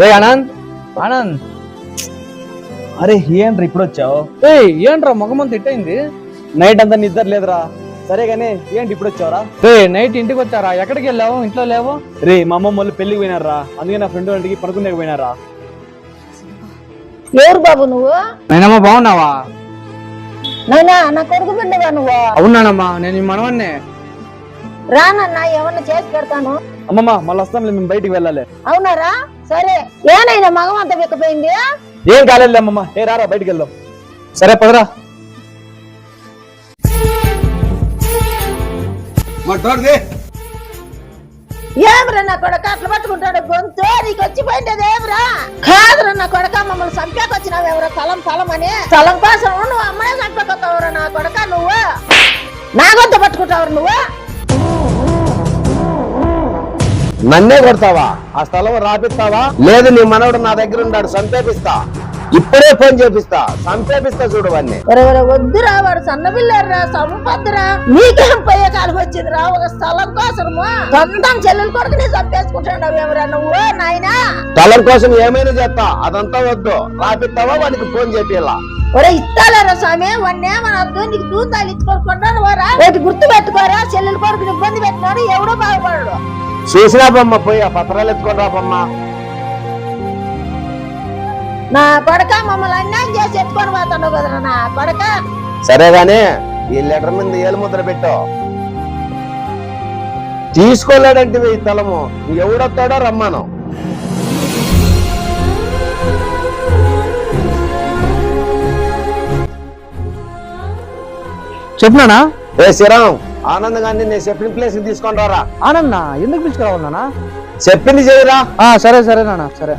రే ఆనంద్. ఆనంద్. అరే ఏంట్రా ఇప్పుడు వచ్చావు? ఏ ఏంట్రా ముఖం తిట్టయింది నైట్ అంతా నిద్ర లేదురా. సరే కానీ ఏంటి ఇప్పుడు వచ్చావురా? రే నైట్ ఇంటికి వచ్చారా? ఎక్కడికి వెళ్ళావు? ఇంట్లో లేవు? రే మా అమ్మమ్మ వాళ్ళు పెళ్ళికి పోయినారా? అందుకే నా ఫ్రెండ్ వాళ్ళకి పడుకునే పోయినారా? ఎవరు బాబు నువ్వు? నేనమ్మా బాగున్నావా? నాయనా నా కొడుకు బిడ్డవా నువ్వు? అవునానమ్మా నేను ఈ మనవన్నే రానన్నా ఏమన్నా చేసి పెడతాను? అమ్మమ్మ మళ్ళీ వస్తాం మేము బయటికి వెళ్ళాలి. అవునారా? సరే ఏనైనా మగం అంత విక్కపోయింది ఏం కాలేదు అమ్మమ్మ ఏ రారా బయటికి వెళ్దాం. సరే పదరా. ఏమిరా నా కొడక అట్లా పట్టుకుంటాడు? గొంతు నీకు వచ్చి పోయిండేది ఏమిరా? కాదురా నా కొడక మమ్మల్ని చంపాక వచ్చినావు ఎవరో? స్థలం స్థలం అని. స్థలం కోసం నువ్వు అమ్మనే చంపకొస్తావురా నా కొడక నువ్వు? నా గొంతు పట్టుకుంటావు నువ్వు? నన్నే కొడతావా? ఆ స్థలం రాపిస్తావా లేదు నీ మనవడు నా దగ్గర ఉన్నాడు సంపేపిస్తా ఇప్పుడే ఫోన్ చేపిస్తా. సంపేపిస్తా చూడు వాడిని వద్దురా వాడు సన్నపిల్లారా సంపద్దురా. నీకేం పోయే కాలం వచ్చిందిరా? ఒక స్థలం కోసము? సొంతం చెల్లెలు కొడుకుని చంపేసుకుంటున్నావు ఎవరా నువ్వు నాయనా? స్థలం కోసం ఏమైనా చేస్తా. అదంతా వద్దు. రాపిస్తావా? వాడికి ఫోన్ చేపిలా ఒరే ఇస్తాలేరా స్వామి? వన్నే మన అద్దు నీకు దూతాలు ఇచ్చుకోకుండా వరా రేపు గుర్తు పెట్టుకోరా చెల్లెలు కొడుకుని ఇబ్బంది పెట్టినాడు ఎవడో బాగుపడడు. చూసినా బొమ్మ పోయి ఆ పత్రాలు ఎత్తుకొని రా బొమ్మ నా కొడక మమ్మల్ని అన్యాయం చేసి ఎత్తుకొని పోతున్నావు కదరా నా కొడక. సరే గాని ఈ లెటర్ మీద ఏలు ముద్ర పెట్టు. తీసుకోలేడంటే ఈ స్థలము ఎవడొస్తాడో రమ్మను. చెప్పినానా ఏ శ్రీరామ్ ఆనంద్ గారిని నేను చెప్పిన ప్లేస్కి తీసుకొని రారా? ఆనంద్ ఎందుకు పిలుచుకురావాలన్నా చెప్పింది చేయరా సరే సరే నాన్న సరే.